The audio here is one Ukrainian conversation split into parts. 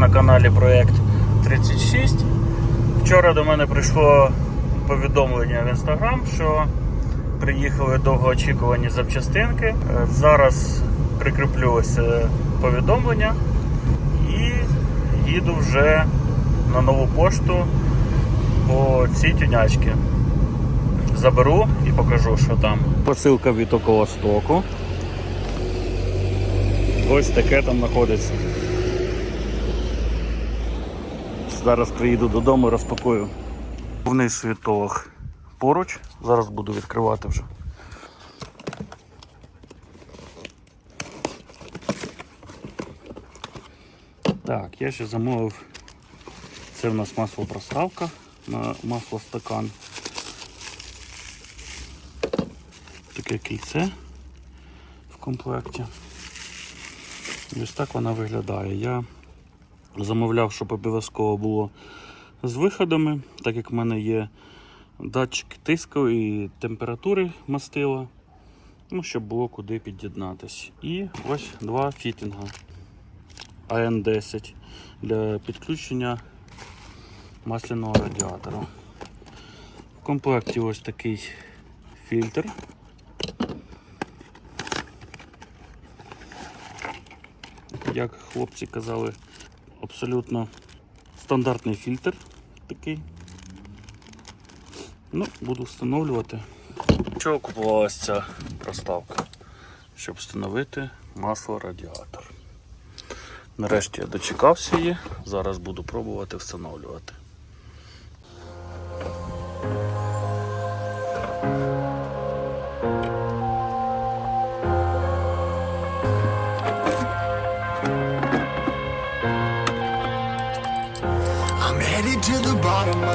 на каналі Проект 36. Вчора до мене прийшло повідомлення в інстаграм, що приїхали довгоочікувані запчастинки. Е, Зараз прикріплю ось е, повідомлення і їду вже на нову пошту по цій тюнячці. Заберу і покажу, що там. Посилка від около стоку. Ось таке там знаходиться. Зараз приїду додому розпакую. Повний світолог поруч. Зараз буду відкривати вже. Так, я ще замовив. Це в нас масло проставка на масло стакан. Таке кільце в комплекті. І ось так вона виглядає. Я замовляв, щоб обов'язково було з виходами, так як в мене є датчик тиску і температури мастила, ну, щоб було куди під'єднатись. І ось два фітінга АН10 для підключення масляного радіатора. В комплекті ось такий фільтр. Як хлопці казали, абсолютно стандартний фільтр такий. Ну, буду встановлювати. Чого купувалася ця проставка? Щоб встановити масло радіатор. Нарешті я дочекався її, зараз буду пробувати встановлювати.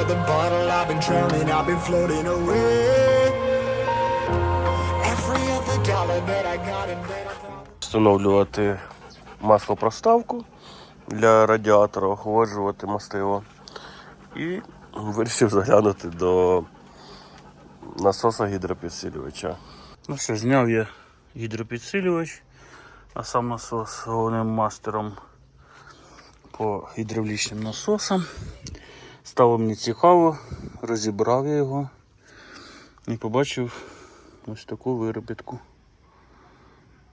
The bottle. I've been drowning, I've been floating away. Every other dollar that I got in bed, I thought. Встановлювати маслопроставку для радіатора, охолоджувати мастило. І вирішив заглянути до насоса гідропідсилювача. Ну що, зняв я гідропідсилювач, а сам насос головним мастером по гідравлічним насосам. Стало мені цікаво, розібрав я його і побачив ось таку виробітку.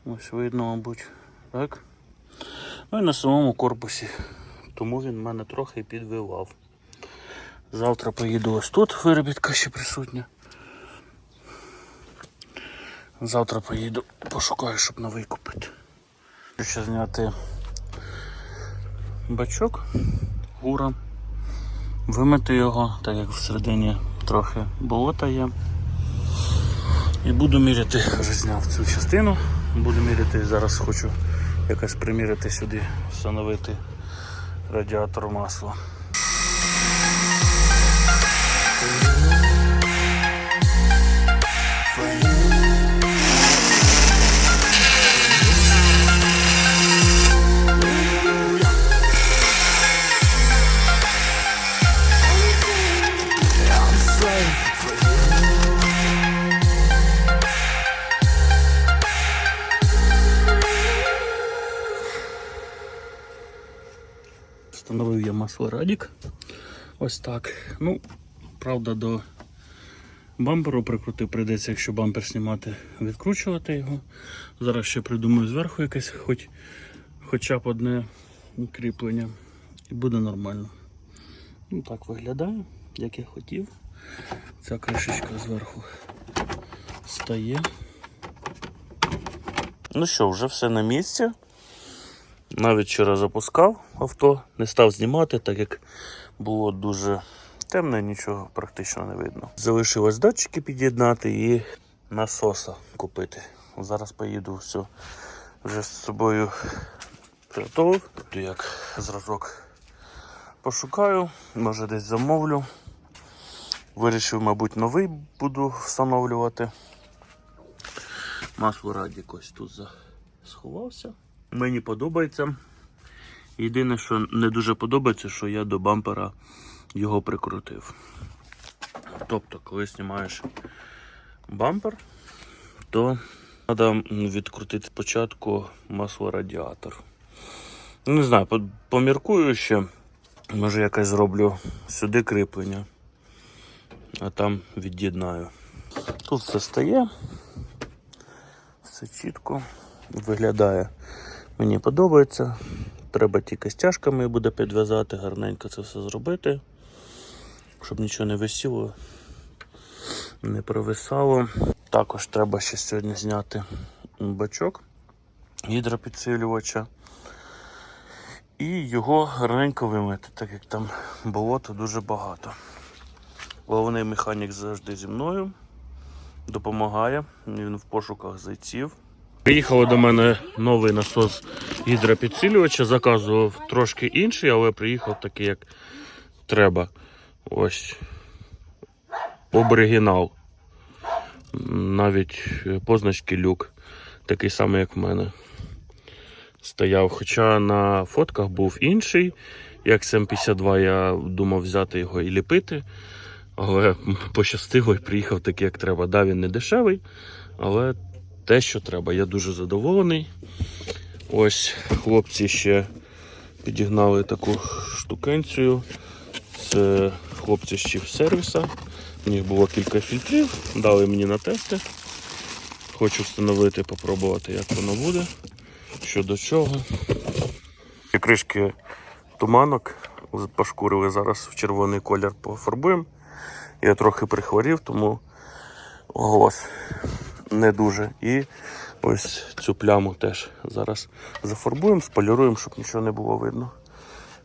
Ось видно, мабуть, так? Ну і на самому корпусі. Тому він мене трохи підвивав. Завтра поїду ось тут, виробітка ще присутня. Завтра поїду, пошукаю, щоб новий купити. Ще зняти бачок гура, вимити його, так як всередині трохи болота є. І буду міряти, вже зняв цю частину. Буду міряти, зараз хочу якось приміряти сюди, встановити радіатор масла. I'm Встановив я масло Радік. Ось так. Ну, правда, до бамперу прикрутив, прийдеться, якщо бампер знімати, відкручувати його. Зараз ще придумаю зверху якесь хоч, хоча б одне кріплення. І буде нормально. Ну так виглядає, як я хотів. Ця кришечка зверху стає. Ну що, вже все на місці. Навіть вчора запускав авто, не став знімати, так як було дуже темно, нічого практично не видно. Залишилось датчики під'єднати і насоса купити. Зараз поїду все вже з собою приготував. Як зразок пошукаю, може десь замовлю. Вирішив, мабуть, новий буду встановлювати. Масло радік ось тут за- сховався. Мені подобається. Єдине, що не дуже подобається, що я до бампера його прикрутив. Тобто, коли знімаєш бампер, то треба відкрутити спочатку маслорадіатор. Не знаю, по- поміркую ще. Може якось зроблю сюди кріплення, а там від'єднаю. Тут все стає. Все чітко виглядає. Мені подобається. Треба тільки стяжками буде підв'язати, гарненько це все зробити, щоб нічого не висіло, не провисало. Також треба ще сьогодні зняти бачок гідропідсилювача і його гарненько вимити, так як там болота дуже багато. Головний механік завжди зі мною допомагає. Він в пошуках зайців. Приїхав до мене новий насос гідропідсилювача. Заказував трошки інший, але приїхав такий, як треба. Ось оригінал. Навіть е, позначки люк. Такий самий, як в мене. Стояв. Хоча на фотках був інший. Як 752 я думав взяти його і ліпити. Але пощастило і приїхав такий, як треба. Да, він не дешевий, але те, що треба. Я дуже задоволений. Ось хлопці ще підігнали таку штукенцію. Це хлопці з чіп сервіса. У них було кілька фільтрів, дали мені на тести. Хочу встановити, попробувати, як воно буде, що до чого. І кришки туманок пошкурили зараз в червоний колір пофарбуємо. Я трохи прихворів, тому голос не дуже. І ось цю пляму теж зараз зафарбуємо, споліруємо, щоб нічого не було видно.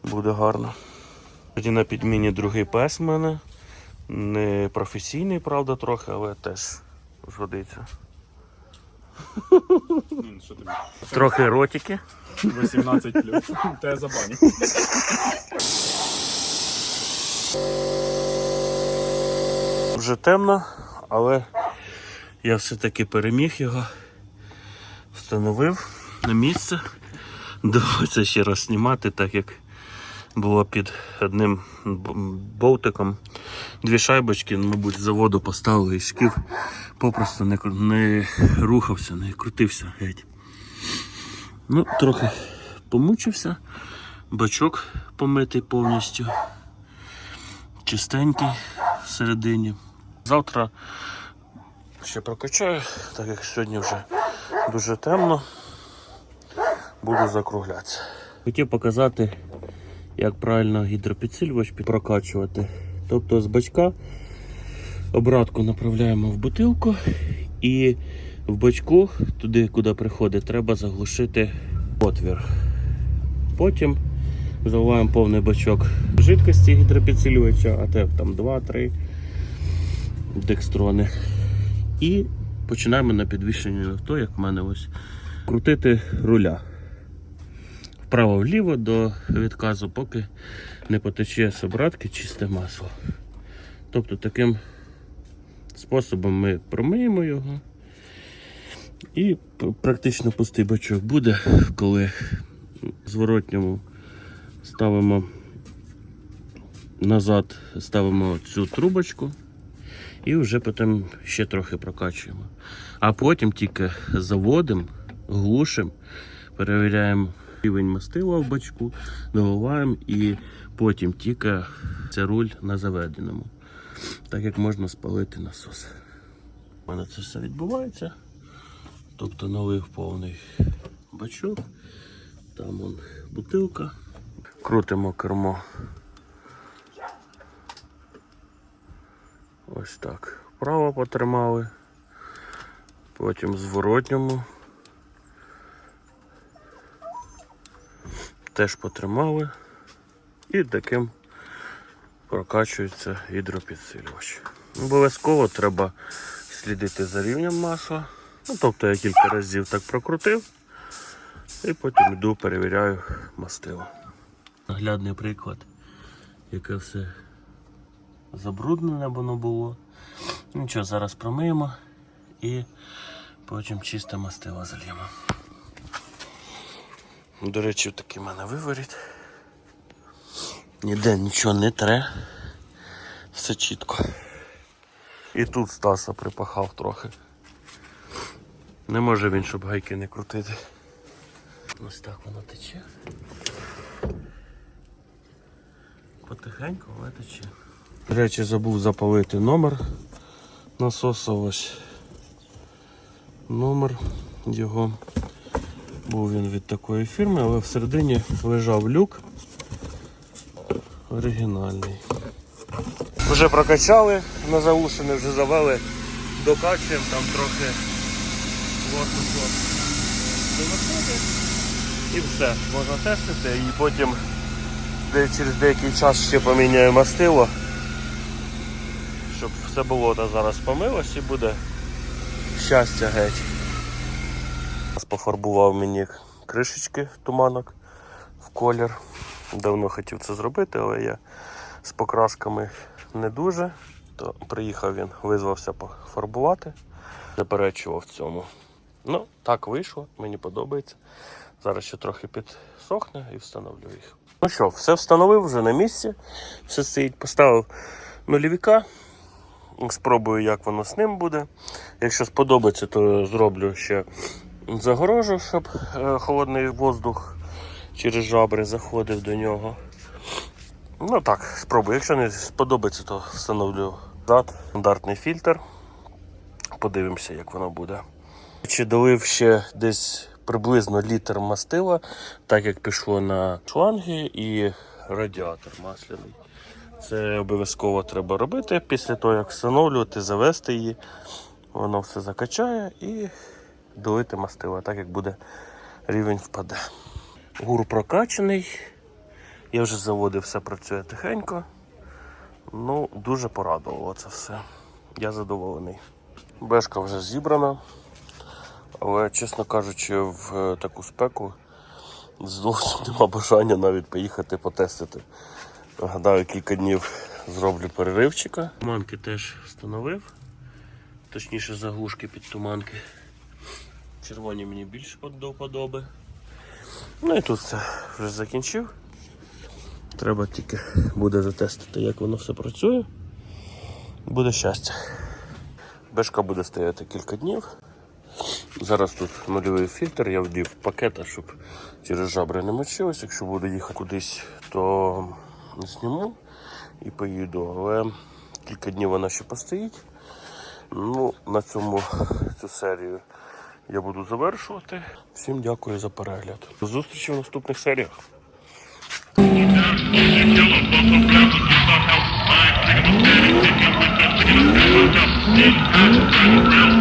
Буде гарно. Тоді на підміні другий пес в мене. Не професійний, правда, трохи, але теж згодиться. Трохи ротики. 18 плюс. Те забаню. Вже темно, але я все-таки переміг його, встановив на місце. Доводиться ще раз знімати, так як було під одним болтиком. Дві шайбочки, мабуть, заводу поставили і шків попросту не, не рухався, не крутився геть. Ну, трохи помучився, бачок помитий повністю, чистенький всередині. Завтра ще прокачаю, так як сьогодні вже дуже темно, буду закруглятися. Хотів показати, як правильно гідропідсилювач прокачувати. Тобто з бачка обратку направляємо в бутилку і в бачку, туди, куди приходить, треба заглушити отвір. Потім заливаємо повний бачок жидкості гідропідсилювача, а там 2-3 декстрони. І починаємо на підвищенні авто, як в мене ось, крутити руля. Вправо-вліво до відказу, поки не потече з обратки чисте масло. Тобто таким способом ми промиємо його. І практично пустий бачок буде, коли зворотньому ставимо назад, ставимо цю трубочку і вже потім ще трохи прокачуємо. А потім тільки заводимо, глушимо, перевіряємо рівень мастила в бачку, доливаємо і потім тільки це руль на заведеному. Так як можна спалити насос. У мене це все відбувається. Тобто налив повний бачок, там он бутилка. Крутимо кермо. Ось так. Вправо потримали. Потім зворотньому. Теж потримали. І таким прокачується гідропідсилювач. Обов'язково треба слідити за рівнем масла. Ну, тобто я кілька разів так прокрутив. І потім йду, перевіряю мастило. Наглядний приклад, яке все забруднене воно було. Нічого, зараз промиємо і потім чисте мастило зальємо. До речі, такий в мене виворіт. Ніде нічого не тре. Все чітко. І тут Стаса припахав трохи. Не може він, щоб гайки не крутити. Ось так воно тече. потихеньку, але тече. До речі, забув запалити номер насоса ось. Номер його. Був він від такої фірми, але всередині лежав люк оригінальний. Вже прокачали на заушини, вже завели, докачуємо там трохи виходить. І все, можна тестити і потім де через деякий час ще поміняю мастило, щоб все болото зараз помилось і буде щастя геть. Пофарбував мені кришечки туманок в колір. Давно хотів це зробити, але я з покрасками не дуже. То приїхав він, визвався пофарбувати, заперечував цьому. Ну, так вийшло, мені подобається. Зараз ще трохи підсохне і встановлю їх. Ну що, все встановив вже на місці. Все стоїть, поставив нульовіка. Спробую, як воно з ним буде. Якщо сподобається, то зроблю ще загорожу, щоб е, холодний воздух через жабри заходив до нього. Ну так, спробую. Якщо не сподобається, то встановлю зад, стандартний фільтр. Подивимося, як воно буде. Чи долив ще десь приблизно літр мастила, так як пішло на шланги і радіатор масляний. Це обов'язково треба робити після того, як встановлювати, завести її. Воно все закачає і долити мастила, так як буде рівень впаде. Гур прокачаний. Я вже заводив, все працює тихенько. Ну, дуже порадувало це все. Я задоволений. Бешка вже зібрана. Але, чесно кажучи, в е, таку спеку зовсім нема бажання навіть поїхати потестити. Гадаю, кілька днів зроблю переривчика. Туманки теж встановив. Точніше, заглушки під туманки. Червоні мені більше до вподоби. Ну і тут все вже закінчив. Треба тільки буде затестити, як воно все працює. Буде щастя. Бешка буде стояти кілька днів. Зараз тут нульовий фільтр, я вдів пакета, щоб через жабри не мочилось. Якщо буду їхати кудись, то зніму і поїду, але кілька днів вона ще постоїть. Ну, На цьому цю серію я буду завершувати. Всім дякую за перегляд. До зустрічі в наступних серіях. Then I drive around